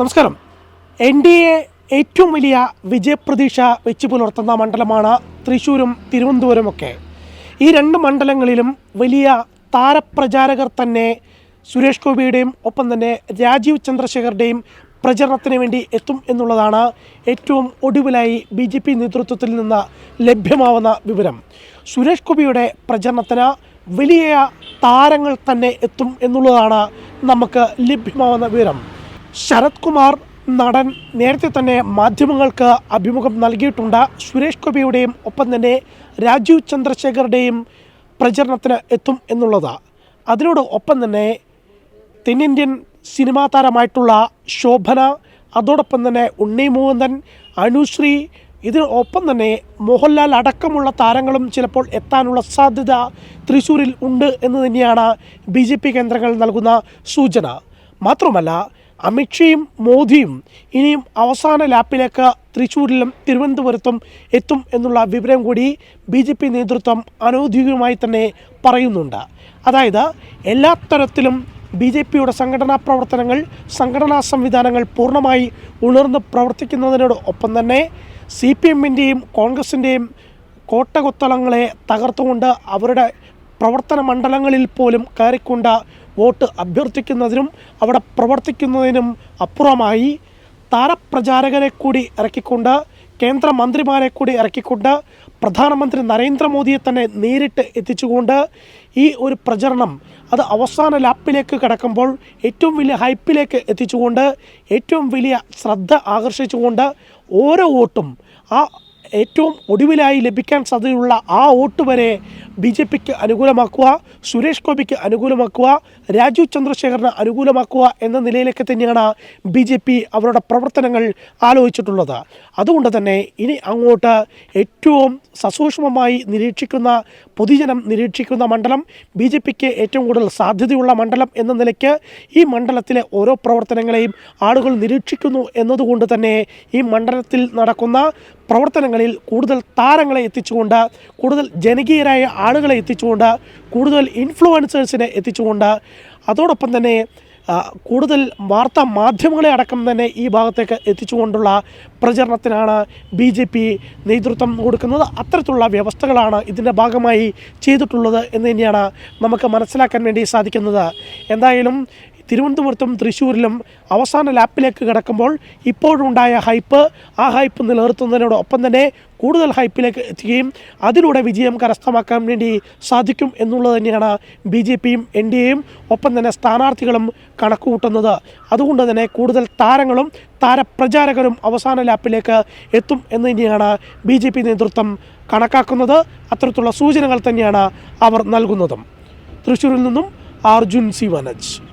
നമസ്കാരം. N D A ഏറ്റവും വലിയ വിജയപ്രതീക്ഷ വെച്ച് പുലർത്തുന്ന മണ്ഡലമാണ് തൃശ്ശൂരും തിരുവനന്തപുരമൊക്കെ. ഈ രണ്ട് മണ്ഡലങ്ങളിലും വലിയ താരപ്രചാരകർ തന്നെ സുരേഷ് ഗോപിയുടെയും ഒപ്പം തന്നെ രാജീവ് ചന്ദ്രശേഖറുടെയും പ്രചരണത്തിന് വേണ്ടി എത്തും എന്നുള്ളതാണ് ഏറ്റവും ഒടുവിലായി ബി ജെ പി നേതൃത്വത്തിൽ നിന്ന് ലഭ്യമാവുന്ന വിവരം. സുരേഷ് ഗോപിയുടെ പ്രചരണത്തിന് വലിയ താരങ്ങൾ തന്നെ എത്തും എന്നുള്ളതാണ് നമുക്ക് ലഭ്യമാവുന്ന വിവരം. ശരത് കുമാർ നടൻ നേരത്തെ തന്നെ മാധ്യമങ്ങൾക്ക് അഭിമുഖം നൽകിയിട്ടുണ്ട്. സുരേഷ് ഗോപിയുടെയും ഒപ്പം തന്നെ രാജീവ് ചന്ദ്രശേഖറുടെയും പ്രചരണത്തിന് എത്തും എന്നുള്ളത്. അതിനോട് ഒപ്പം തന്നെ തെന്നിന്ത്യൻ സിനിമാ താരമായിട്ടുള്ള ശോഭന അതോടൊപ്പം തന്നെ ഉണ്ണി മോഹന്തൻ അനുശ്രീ ഇതിനൊപ്പം തന്നെ മോഹൻലാൽ അടക്കമുള്ള താരങ്ങളും ചിലപ്പോൾ എത്താനുള്ള സാധ്യത തൃശ്ശൂരിൽ ഉണ്ട് എന്ന് തന്നെയാണ് ബി കേന്ദ്രങ്ങൾ നൽകുന്ന സൂചന. മാത്രമല്ല അമിത്ഷയും മോദിയും ഇനിയും അവസാന ലാപ്പിലേക്ക് തൃശ്ശൂരിലും തിരുവനന്തപുരത്തും എത്തും എന്നുള്ള വിവരം കൂടി ബി ജെ പി നേതൃത്വം അനൗദ്യോഗികമായി തന്നെ പറയുന്നുണ്ട്. അതായത് എല്ലാ തരത്തിലും ബി ജെ പിയുടെ സംഘടനാ പ്രവർത്തനങ്ങൾ സംഘടനാ സംവിധാനങ്ങൾ പൂർണമായി ഉണർന്ന് പ്രവർത്തിക്കുന്നതിനോട് ഒപ്പം തന്നെ സി പി എമ്മിന്റെയും കോൺഗ്രസിന്റെയും കോട്ടകൊത്തളങ്ങളെ തകർത്തുകൊണ്ട് അവരുടെ പ്രവർത്തന മണ്ഡലങ്ങളിൽ പോലും കയറിക്കൊണ്ട് വോട്ട് അഭ്യർത്ഥിക്കുന്നതിനും അവിടെ പ്രവർത്തിക്കുന്നതിനും അപ്പുറമായി താരപ്രചാരകരെ കൂടി ഇറക്കിക്കൊണ്ട് കേന്ദ്രമന്ത്രിമാരെ കൂടി ഇറക്കിക്കൊണ്ട് പ്രധാനമന്ത്രി നരേന്ദ്രമോദിയെ തന്നെ നേരിട്ട് എത്തിച്ചുകൊണ്ട് ഈ ഒരു പ്രചരണം അത് അവസാന ലാപ്പിലേക്ക് കിടക്കുമ്പോൾ ഏറ്റവും വലിയ ഹൈപ്പിലേക്ക് എത്തിച്ചുകൊണ്ട് ഏറ്റവും വലിയ ശ്രദ്ധ ആകർഷിച്ചുകൊണ്ട് ഓരോ വോട്ടും ആ ഏറ്റവും ഒടുവിലായി ലഭിക്കാൻ സാധ്യതയുള്ള ആ വോട്ട് വരെ ബി ജെ പിക്ക് അനുകൂലമാക്കുക സുരേഷ് ഗോപിക്ക് അനുകൂലമാക്കുക രാജീവ് ചന്ദ്രശേഖറിന് അനുകൂലമാക്കുക എന്ന നിലയിലേക്ക് തന്നെയാണ് ബി ജെ പി അവരുടെ പ്രവർത്തനങ്ങൾ ആലോചിച്ചിട്ടുള്ളത്. അതുകൊണ്ട് തന്നെ ഇനി അങ്ങോട്ട് ഏറ്റവും സസൂക്ഷ്മമായി നിരീക്ഷിക്കുന്ന പൊതുജനം നിരീക്ഷിക്കുന്ന മണ്ഡലം ബി ജെ പിക്ക് ഏറ്റവും കൂടുതൽ സാധ്യതയുള്ള മണ്ഡലം എന്ന നിലയ്ക്ക് ഈ മണ്ഡലത്തിലെ ഓരോ പ്രവർത്തനങ്ങളെയും ആളുകൾ നിരീക്ഷിക്കുന്നു എന്നതുകൊണ്ട് തന്നെ ഈ മണ്ഡലത്തിൽ നടക്കുന്ന പ്രവർത്തനങ്ങളിൽ കൂടുതൽ താരങ്ങളെ എത്തിച്ചുകൊണ്ട് കൂടുതൽ ജനകീയരായ ആളുകളെ എത്തിച്ചുകൊണ്ട് കൂടുതൽ ഇൻഫ്ലുവൻസേഴ്സിനെ എത്തിച്ചുകൊണ്ട് അതോടൊപ്പം തന്നെ കൂടുതൽ വാർത്താ മാധ്യമങ്ങളെ അടക്കം തന്നെ ഈ ഭാഗത്തേക്ക് എത്തിച്ചുകൊണ്ടുള്ള പ്രചരണത്തിനാണ് ബി ജെ പി നേതൃത്വം കൊടുക്കുന്നത്. അത്തരത്തിലുള്ള വ്യവസ്ഥകളാണ് ഇതിന്റെ ഭാഗമായി ചെയ്തിട്ടുള്ളത് എന്ന് തന്നെയാണ് നമുക്ക് മനസ്സിലാക്കാൻ വേണ്ടി സാധിക്കുന്നത്. എന്തായാലും തിരുവനന്തപുരത്തും തൃശ്ശൂരിലും അവസാന ലാപ്പിലേക്ക് കിടക്കുമ്പോൾ ഇപ്പോഴുണ്ടായ ഹൈപ്പ് ആ ഹൈപ്പ് നിലനിർത്തുന്നതിനോടൊപ്പം തന്നെ കൂടുതൽ ഹൈപ്പിലേക്ക് എത്തുകയും അതിലൂടെ വിജയം കരസ്ഥമാക്കാൻ വേണ്ടി സാധിക്കും എന്നുള്ളത് തന്നെയാണ് ബി ജെ പിയും എൻ ഡി എയും ഒപ്പം തന്നെ സ്ഥാനാർത്ഥികളും കണക്കുകൂട്ടുന്നത്. അതുകൊണ്ട് തന്നെ കൂടുതൽ താരങ്ങളും താരപ്രചാരകരും അവസാന ലാപ്പിലേക്ക് എത്തും എന്ന് തന്നെയാണ് ബി ജെ പി നേതൃത്വം കണക്കാക്കുന്നത്. അത്തരത്തിലുള്ള സൂചനകൾ തന്നെയാണ് അവർ നൽകുന്നതും. തൃശ്ശൂരിൽ നിന്നും അർജുൻ സി വനജ്